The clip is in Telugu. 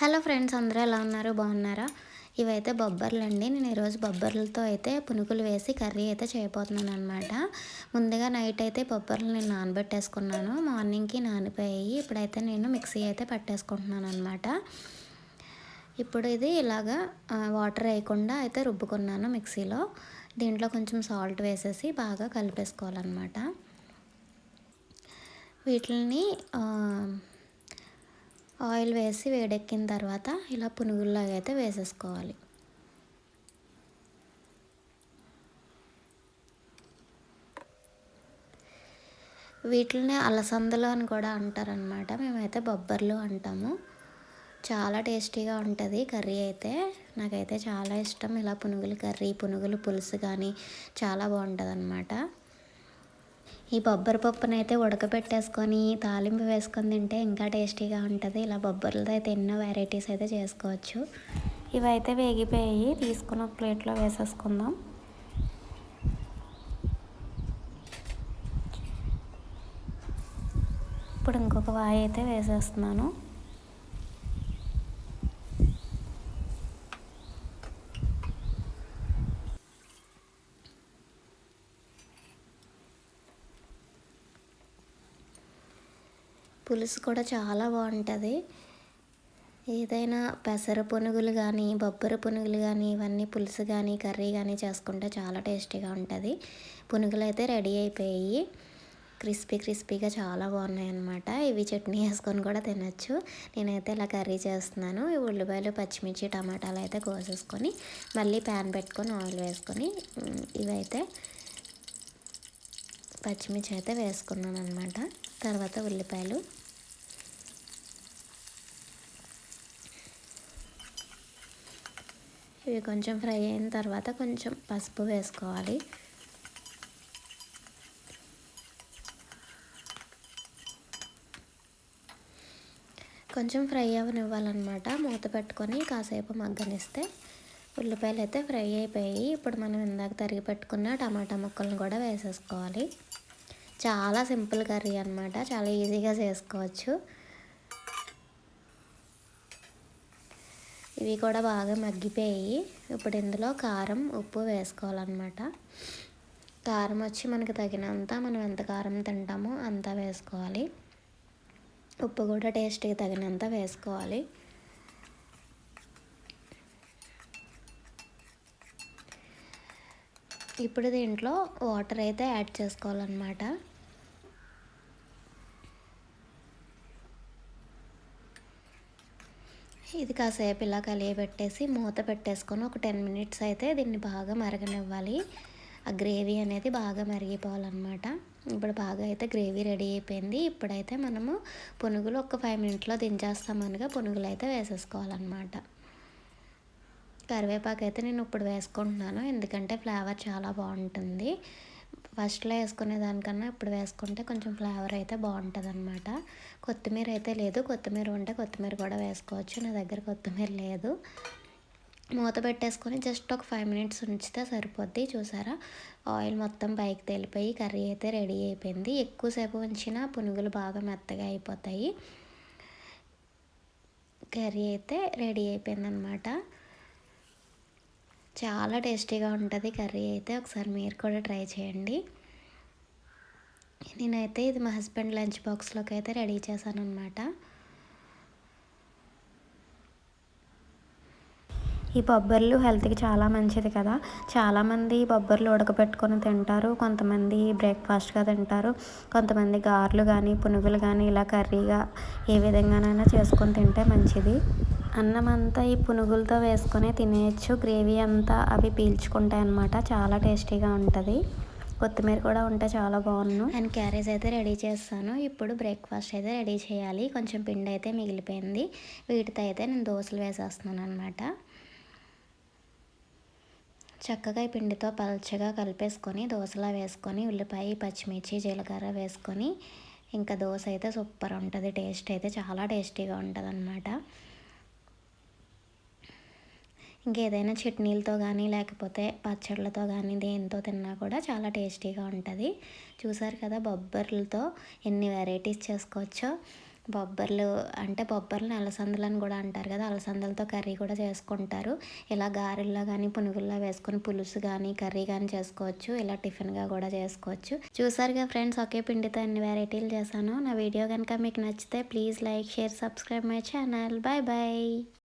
హలో ఫ్రెండ్స్ అందరూ ఎలా ఉన్నారు? బాగున్నారా? ఇవైతే బొబ్బర్లు అండి నేను ఈరోజు బొబ్బర్లతో అయితే పునుకులు వేసి కర్రీ అయితే చేయబోతున్నాను అనమాట ముందుగా నైట్ అయితే బొబ్బర్లు నేను నానబెట్టేసుకున్నాను. మార్నింగ్కి నానిపోయాయి. ఇప్పుడైతే నేను మిక్సీ అయితే పట్టేసుకుంటున్నాను అనమాట ఇప్పుడు ఇది ఇలాగా వాటర్ వేయకుండా అయితే రుబ్బుకున్నాను మిక్సీలో. దీంట్లో కొంచెం సాల్ట్ వేసేసి బాగా కలిపేసుకోవాలన్నమాట. వీటిని ఆయిల్ వేసి వేడెక్కిన తర్వాత ఇలా పునుగుల్లాగా అయితే వేసేసుకోవాలి. వీటిని అలసందలు అని కూడా అంటారనమాట మేమైతే బొబ్బర్లు అంటాము. చాలా టేస్టీగా ఉంటుంది కర్రీ అయితే. నాకైతే చాలా ఇష్టం. ఇలా పునుగులు కర్రీ పునుగులు పులుసు కానీ చాలా బాగుంటుంది అనమాట ఈ బొబ్బరి పప్పునైతే ఉడకబెట్టేసుకొని తాలింపు వేసుకొని తింటే ఇంకా టేస్టీగా ఉంటుంది. ఇలా బొబ్బర్లతో అయితే ఎన్నో వెరైటీస్ అయితే చేసుకోవచ్చు. ఇవైతే వేగిపోయి తీసుకుని ఒక ప్లేట్లో వేసేసుకుందాం. ఇప్పుడు ఇంకొక వాయి అయితే వేసేస్తున్నాను. పులుసు కూడా చాలా బాగుంటుంది. ఏదైనా పెసర పునుగులు కానీ బొబ్బర పునుగులు కానీ ఇవన్నీ పులుసు కానీ కర్రీ కానీ చేసుకుంటే చాలా టేస్టీగా ఉంటుంది. పునుగులు అయితే రెడీ అయిపోయి క్రిస్పీ క్రిస్పీగా చాలా బాగున్నాయి అన్నమాట. ఇవి చట్నీ వేసుకొని కూడా తినచ్చు. నేనైతే ఇలా కర్రీ చేస్తున్నాను. ఈ ఉల్లిపాయలు పచ్చిమిర్చి టమాటాలు అయితే కోసేసుకొని మళ్ళీ ప్యాన్ పెట్టుకొని ఆయిల్ వేసుకొని ఇవైతే పచ్చిమిర్చి అయితే వేసుకున్నాను అనమాట తర్వాత ఉల్లిపాయలు. ఇవి కొంచెం ఫ్రై అయిన తర్వాత కొంచెం పసుపు వేసుకోవాలి. కొంచెం ఫ్రై అవనివ్వాలన్నమాట. మూత పెట్టుకొని కాసేపు మగ్గనిస్తే ఉల్లిపాయలు అయితే ఫ్రై అయిపోయి ఇప్పుడు మనం ఇందాక తరిగి పెట్టుకున్న టమాటా ముక్కలను కూడా వేసేసుకోవాలి. చాలా సింపుల్ కర్రీ అనమాట చాలా ఈజీగా చేసుకోవచ్చు. ఇవి కూడా బాగా మగ్గిపోయి ఇప్పుడు ఇందులో కారం ఉప్పు వేసుకోవాలన్నమాట. కారం వచ్చి మనకు తగినంత మనం ఎంత కారం తింటామో అంత వేసుకోవాలి. ఉప్పు కూడా టేస్ట్కి తగినంత వేసుకోవాలి. ఇప్పుడు దీంట్లో వాటర్ అయితే యాడ్ చేసుకోవాలన్నమాట. ఇది కాసేపు ఇలా కలియబెట్టేసి మూత పెట్టేసుకొని ఒక టెన్ మినిట్స్ అయితే దీన్ని బాగా మరగనివ్వాలి. ఆ గ్రేవీ అనేది బాగా మరిగిపోవాలన్నమాట. ఇప్పుడు బాగా అయితే గ్రేవీ రెడీ అయిపోయింది. ఇప్పుడైతే మనము పునుగులు ఒక ఫైవ్ మినిట్లో దించేస్తామనగా పునుగులు అయితే వేసేసుకోవాలన్నమాట. కరివేపాకు అయితే నేను ఇప్పుడు వేసుకుంటున్నాను. ఎందుకంటే ఫ్లేవర్ చాలా బాగుంటుంది. ఫస్ట్లో వేసుకునే దానికన్నా ఇప్పుడు వేసుకుంటే కొంచెం ఫ్లేవర్ అయితే బాగుంటుంది అనమాట కొత్తిమీర అయితే లేదు. కొత్తిమీర ఉంటే కొత్తిమీర కూడా వేసుకోవచ్చు. నా దగ్గర కొత్తిమీర లేదు. మూత పెట్టేసుకొని జస్ట్ ఒక ఫైవ్ మినిట్స్ ఉంచితే సరిపోద్ది. చూసారా? ఆయిల్ మొత్తం పైకి తెలిపోయి కర్రీ అయితే రెడీ అయిపోయింది. ఎక్కువసేపు ఉంచినా పునుగులు బాగా మెత్తగా అయిపోతాయి. కర్రీ అయితే రెడీ అయిపోయింది అనమాట చాలా టేస్టీగా ఉంటుంది కర్రీ అయితే. ఒకసారి మీరు కూడా ట్రై చేయండి. నేనైతే ఇది మా హస్బెండ్ లంచ్ బాక్స్లోకి అయితే రెడీ చేశాను అనమాట ఈ బొబ్బర్లు హెల్త్కి చాలా మంచిది కదా. చాలామంది బొబ్బర్లు ఉడకబెట్టుకొని తింటారు. కొంతమంది బ్రేక్ఫాస్ట్గా తింటారు. కొంతమంది గారెలు కానీ పునుగులు కానీ ఇలా కర్రీగా ఏ విధంగానైనా చేసుకొని తింటే మంచిది. అన్నం అంతా ఈ పునుగులతో వేసుకొని తినేయచ్చు. గ్రేవీ అంతా అవి పీల్చుకుంటాయి అన్నమాట. చాలా టేస్టీగా ఉంటుంది. కొత్తిమీర కూడా ఉంటే చాలా బాగున్నాను అండ్ క్యారేజ్ అయితే రెడీ చేస్తాను. ఇప్పుడు బ్రేక్ఫాస్ట్ అయితే రెడీ చేయాలి. కొంచెం పిండి అయితే మిగిలిపోయింది. వీటితో అయితే నేను దోశలు వేసేస్తున్నాను అనమాట చక్కగా ఈ పిండితో పల్చగా కలిపేసుకొని దోశలా వేసుకొని ఉల్లిపాయ పచ్చిమిర్చి జీలకర్ర వేసుకొని ఇంకా దోశ అయితే సూపర్ ఉంటుంది. టేస్ట్ అయితే చాలా టేస్టీగా ఉంటుంది అనమాట ఇంకేదైనా చట్నీలతో కానీ లేకపోతే పచ్చళ్ళతో కానీ దేనితో తిన్నా కూడా చాలా టేస్టీగా ఉంటుంది. చూసారు కదా బొబ్బర్లతో ఎన్ని వెరైటీస్ చేసుకోవచ్చో. బొబ్బర్లు అంటే బొబ్బర్లు అలసందలు అని కూడా అంటారు కదా అలసందలతో కర్రీ కూడా చేసుకుంటారు. ఇలా గారెల్లో కానీ పునుగుల్లో వేసుకొని పులుసు కానీ కర్రీ కానీ చేసుకోవచ్చు. ఇలా టిఫిన్గా కూడా చేసుకోవచ్చు. చూసారుగా ఫ్రెండ్స్ ఒకే పిండితో ఎన్ని వెరైటీలు చేశాను. నా వీడియో కనుక మీకు నచ్చితే please like share subscribe my channel. Bye bye.